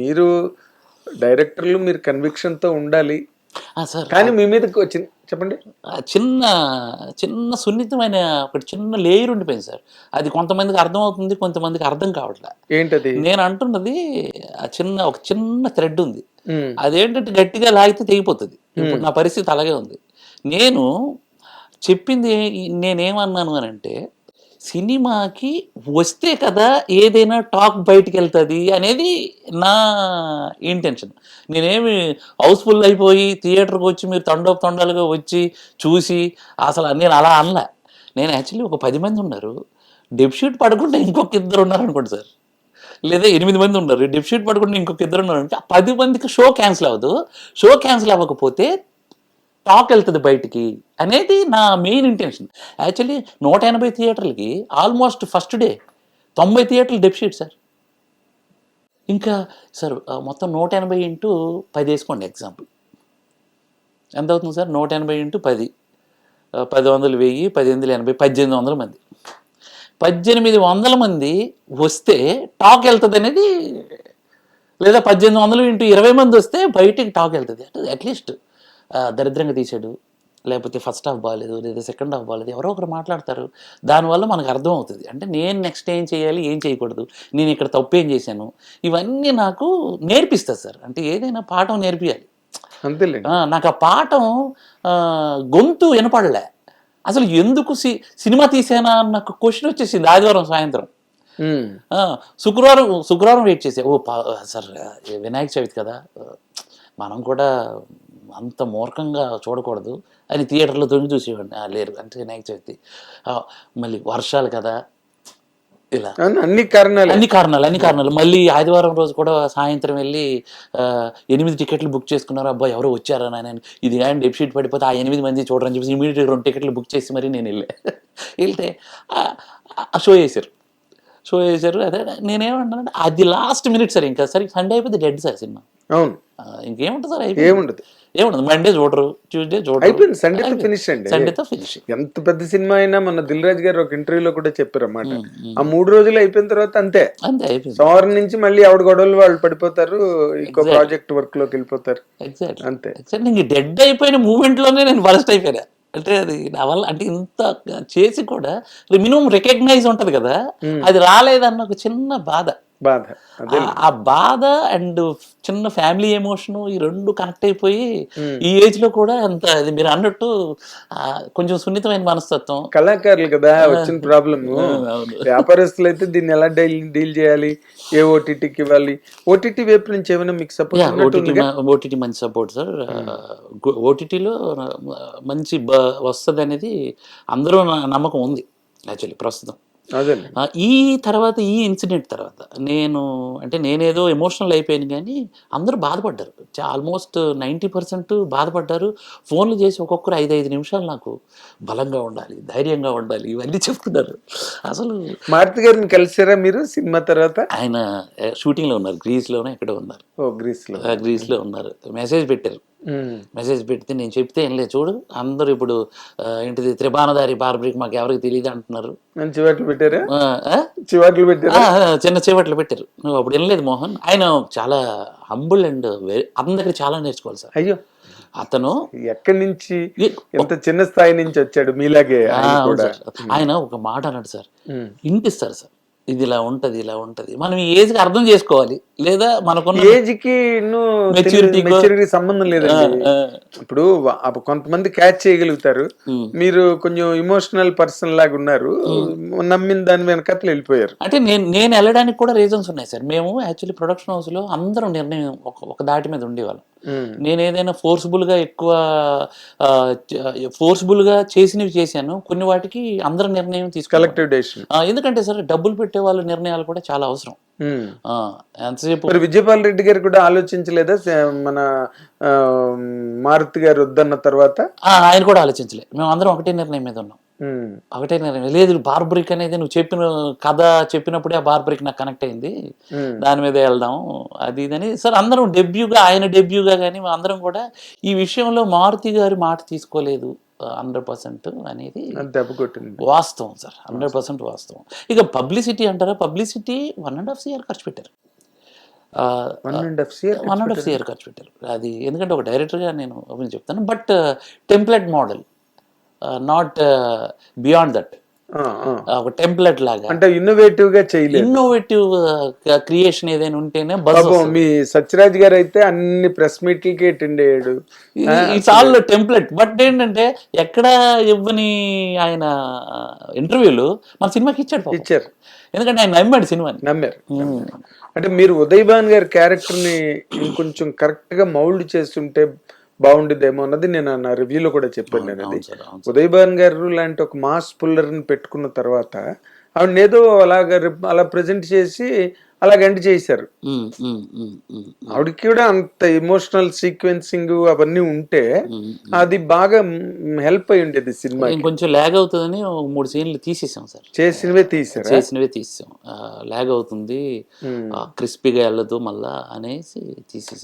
మీరు డైరెక్టర్లు మీరు కన్విక్షన్తో ఉండాలి. సార్. కానీ మీ వచ్చింది చెప్పండి. చిన్న చిన్న సున్నితమైన ఒకటి చిన్న లేయర్ ఉండిపోయింది సార్. అది కొంతమందికి అర్థం అవుతుంది కొంతమందికి అర్థం కావట్లే. ఏంటది? నేను అంటున్నది ఆ చిన్న ఒక చిన్న థ్రెడ్ ఉంది. అదేంటంటే గట్టిగా లాగితే తెగిపోతుంది. ఇప్పుడు నా పరిస్థితి అలాగే ఉంది. నేను చెప్పింది నేనేమన్నాను అని అంటే సినిమాకి వస్తే కదా ఏదైనా టాక్ బయటికి వెళ్తుంది అనేది నా ఇంటెన్షన్. నేనేమి హౌస్ఫుల్ అయిపోయి థియేటర్కి వచ్చి మీరు తండోపు తొండలుగా వచ్చి చూసి అసలు నేను అలా అనలే. నేను యాక్చువల్లీ ఒక పది మంది ఉన్నారు. డెప్షీట్ పడకుండా ఇంకొక ఇద్దరు ఉన్నారు అనుకోండి సార్. లేదా ఎనిమిది మంది ఉన్నారు. డెప్షీట్ పడకుండా ఇంకొక ఇద్దరు ఉన్నారు అంటే పది మందికి షో క్యాన్సిల్ అవ్వదు. షో క్యాన్సిల్ అవ్వకపోతే టాక్ వెళ్తుంది బయటికి అనేది నా మెయిన్ ఇంటెన్షన్. యాక్చువల్లీ నూట ఎనభై థియేటర్లకి ఆల్మోస్ట్ ఫస్ట్ డే తొంభై థియేటర్లు డెప్షీట్ సార్. ఇంకా సార్ మొత్తం నూట ఎనభై ఇంటూ పది వేసుకోండి ఎగ్జాంపుల్. ఎంత అవుతుంది సార్? నూట ఎనభై ఇంటూ పది. పది వందలు వెయ్యి పది ఎనభై పద్దెనిమిది వందల మంది. పద్దెనిమిది వందల మంది వస్తే టాక్ వెళ్తుంది అనేది లేదా పద్దెనిమిది వందలు ఇంటూ ఇరవై మంది వస్తే బయటికి టాక్ వెళ్తుంది. అట్లీస్ట్ దరిద్రంగా తీసాడు. లేకపోతే ఫస్ట్ హాఫ్ బాగాలేదు లేదా సెకండ్ హాఫ్ బాగాలేదు ఎవరో ఒకరు మాట్లాడతారు. దానివల్ల మనకు అర్థం అవుతుంది అంటే నేను నెక్స్ట్ ఏం చేయాలి ఏం చేయకూడదు. నేను ఇక్కడ తప్పు ఏం చేశాను? ఇవన్నీ నాకు నేర్పిస్తుంది సార్. అంటే ఏదైనా పాఠం నేర్పియాలి. ఆ, నాకు ఆ పాఠం గొంతు వినపడలే. అసలు ఎందుకు సి సినిమా తీసానా అన్న క్వశ్చన్ వచ్చేసింది ఆదివారం సాయంత్రం. శుక్రవారం శుక్రవారం వెయిట్ చేసే. ఓ పా సార్ వినాయక చవితి కదా. మనం కూడా అంత మూర్ఖంగా చూడకూడదు అని థియేటర్లో తొంగి చూసేవాడిని. "ఆ, లేరు. అంటే వినాయక చవితి. మళ్ళీ వర్షాలు కదా. ఇలా. అన్ని కారణాలు. అన్ని కారణాలు అన్ని కారణాలు. మళ్ళీ ఆదివారం రోజు కూడా సాయంత్రం వెళ్ళి ఎనిమిది టికెట్లు బుక్ చేసుకున్నారు. అబ్బాయి ఎవరో వచ్చారా నేను ఇది అండ్ డెప్షీట్ పడిపోతే ఆ ఎనిమిది మంది చూడరని చెప్పి ఇమీడియట్గా రెండు టికెట్లు బుక్ చేసి మరి నేను వెళ్ళా. వెళ్తే ఆ- ఆ షో చేశారు షో చేశారు. అదే నేనేమంటానంటే అది లాస్ట్ మినిట్ సార్ ఇంకా సరే సండే అయిపోతే డెడ్ సార్ సినిమా. అవును. ఇంకేముంటుంది సార్ ఏముండదు. ఏముండదు. మండే చూడరు ట్యూస్డే చూడరు అయిపోయింది. సండేతో ఫినిష్ అండి. సండేతో ఫినిష్ ఎంత పెద్ద సినిమా అయినా మన దిల్ రాజు గారు ఒక ఇంటర్వ్యూలో కూడా చెప్పారు అన్నమాట. ఆ మూడు రోజులు అయిపోయిన తర్వాత అంతే. అంతే అయిపోయింది. సోమవారం నుంచి మళ్ళీ ఆవిడ గొడవలు వాళ్ళు పడిపోతారు ఇంకో ప్రాజెక్ట్ వర్క్లోకి వెళ్ళిపోతారు. ఎగ్జాక్ట్ అంతే. ఇంక డెడ్ అయిపోయిన మూమెంట్లోనే నేను బరస్ట్ అయిపోయినా. అంటే అది నా వల్ల అంటే ఇంత చేసి కూడా మినిమం రికగ్నైజ్ ఉంటది కదా. అది రాలేదన్న ఒక చిన్న బాధ. బాధ. ఆ- బాధ అండ్ చిన్న ఫ్యామిలీ ఎమోషన్ ఈ రెండు కనెక్ట్ అయిపోయి ఈ ఏజ్లో కూడా అంత అది మీరు అన్నట్టు కొంచెం సున్నితమైన మనస్తత్వం. కళాకారులు కదా వచ్చిన ప్రాబ్లమ్. వ్యాపారస్తులు అయితే దీన్ని ఎలా డీల్ డీల్ చేయాలి? ఏ ఓటీటీకి ఇవ్వాలి? ఓటీటీ వైపు నుంచి ఏమైనా మీకు సపోర్ట్ ఓటీటీ మంచి సపోర్ట్ సార్. ఓటీటీలో మంచి వస్తుంది అనేది అందరూ నమ్మకం ఉంది యాక్చువల్లీ ప్రస్తుతం. ఈ తర్వాత ఈ ఇన్సిడెంట్ తర్వాత నేను అంటే నేనేదో ఎమోషనల్ అయిపోయాను కానీ అందరూ బాధపడ్డారు. ఆల్మోస్ట్ నైంటీ పర్సెంట్ బాధపడ్డారు. ఫోన్లు చేసి ఒక్కొక్కరు ఐదు ఐదు నిమిషాలు నాకు బలంగా ఉండాలి ధైర్యంగా ఉండాలి ఇవన్నీ చెప్తున్నారు. అసలు మారుతి గారిని కలిసారా మీరు సినిమా తర్వాత? ఆయన షూటింగ్లో ఉన్నారు గ్రీస్లోనే ఎక్కడో ఉన్నారు. ఓ గ్రీస్లో ఆ, గ్రీస్లో ఉన్నారు. మెసేజ్ పెట్టారు. మెసేజ్ పెడితే నేను చెప్తే ఏం లేదు. చూడు అందరూ ఇప్పుడు ఏంటిది త్రిబాణదారి బార్బ్రిక్ మాకు ఎవరికి తెలియదు అంటున్నారు. చివాట్లు పెట్టారా? చివాట్లు పెట్టారా? చిన్న చేపట్లు పెట్టారు. నువ్వు అప్పుడు వినలేదు మోహన్. ఆయన చాలా హంబుల్ అండ్ అందరి దగ్గర చాలా నేర్చుకోవాలి సార్. అయ్యో. అతను ఎక్కడి నుంచి ఏ- ఎంత చిన్న స్థాయి నుంచి వచ్చాడు మీలాగే ఆయన ఒక మాట అన్నాడు సార్. వినిపిస్తారు సార్. ఇది ఇలా ఉంటది ఇలా ఉంటది. మనం ఈ ఏజ్కి అర్థం చేసుకోవాలి. లేదా మనకున్న ఏజ్కి కో- మెచ్యూరిటీ సంబంధం లేదండి. ఆ, ఇప్పుడు కొంతమంది క్యాచ్ చేయగలుగుతారు. మీరు కొంచెం ఇమోషనల్ పర్సన్ లాగా ఉన్నారు. నమ్మిన దాని వెనకట్లు వెళ్ళిపోయారు. అంటే నేను నేను వెళ్ళడానికి కూడా రీజన్స్ ఉన్నాయి సార్. మేము యాక్చువల్లీ ప్రొడక్షన్ హౌస్లో అందరం నిర్ణయం ఒక దాటి మీద ఉండేవాళ్ళం. నేను ఏదైనా ఫోర్స్ఫుల్గా ఎక్కువ ఫోర్స్ఫుల్గా చేసినవి చేశాను. కొన్ని వాటికి అందరం నిర్ణయం కలెక్టివ్ డెసిషన్ ఎందుకంటే సార్ డబ్బులు పెట్టే వాళ్ళ నిర్ణయాలు కూడా చాలా అవసరం. ఆ, ఎంతసేపు విజయపాల్ రెడ్డి గారు కూడా ఆలోచించలేదా? మన మారుతి గారు వద్దన్న తర్వాత? ఆయన కూడా ఆలోచించలే. మేము అందరం ఒకటే నిర్ణయం మీద ఉన్నాం. ఒకటే నిర్ణయం లేదు బార్బరిక్ అనేది నువ్వు చెప్పిన కథ చెప్పినప్పుడే ఆ బార్బరిక్ నాకు కనెక్ట్ అయింది. దాని మీద వెళ్దాం. అది ఇదని సార్ అందరం డెబ్యూగా ఆయన డెబ్యూగా కానీ అందరం కూడా ఈ విషయంలో మారుతి గారి మాట తీసుకోలేదు హండ్రెడ్ పర్సెంట్ అనేది వాస్తవం సార్ హండ్రెడ్ పర్సెంట్ వాస్తవం. ఇక పబ్లిసిటీ అంటారా? Publicity one and half year ఖర్చు పెట్టారు. One and half year one and half year ఖర్చు పెట్టారు. అది ఎందుకంటే ఒక డైరెక్టర్గా నేను చెప్తాను. But template model not beyond that ఒక టెంప్లెట్ లాగా. అంటే ఇన్నోవేటివ్గా చేయలేదు. ఇన్నోవేటివ్ క్రియేషన్ ఏదైనా ఉంటేనే పాపం మీ సత్యరాజ్ గారు అయితే అన్ని ప్రెస్ మీట్లకి అటెండ్ అయ్యాడు. ఇట్స్ ఆల్ టెంప్లెట్ బట్ ఏంటంటే ఎక్కడ ఇవ్వని ఆయన ఇంటర్వ్యూలు మన సినిమాకి ఇచ్చాడు. ఇచ్చారు. ఎందుకంటే ఆయన నమ్మాడు సినిమాని. నమ్మారు. అంటే మీరు ఉదయ్ భాన్ గారి క్యారెక్టర్ని ఇంకొంచెం కరెక్ట్గా మౌల్డ్ చేస్తుంటే బాగుండేదేమో అన్నది నేను నా రివ్యూలో కూడా చెప్పాను నేను అది ఉదయ్ భాన్ గారు లాంటి ఒక మాస్ పుల్లర్ని పెట్టుకున్న తర్వాత ఆవిడ ఏదో అలాగ అలా ప్రజెంట్ చేసి అలాగ ఎండ్ చేశారు. ఆవిడకి కూడా అంత ఎమోషనల్ సీక్వెన్సింగ్ అవన్నీ ఉంటే. అది బాగా హెల్ప్ అయి ఉండేది సినిమా ఇంకొంచెం ల్యాగ్ అవుతుందని మూడు సీన్లు తీసేసాం సార్. చేసినవే తీసారా? చేసినవే తీసాం ల్యాగ్ అవుతుంది. క్రిస్పీగా వెళ్ళదు మళ్ళా అనేసి తీసేసాం.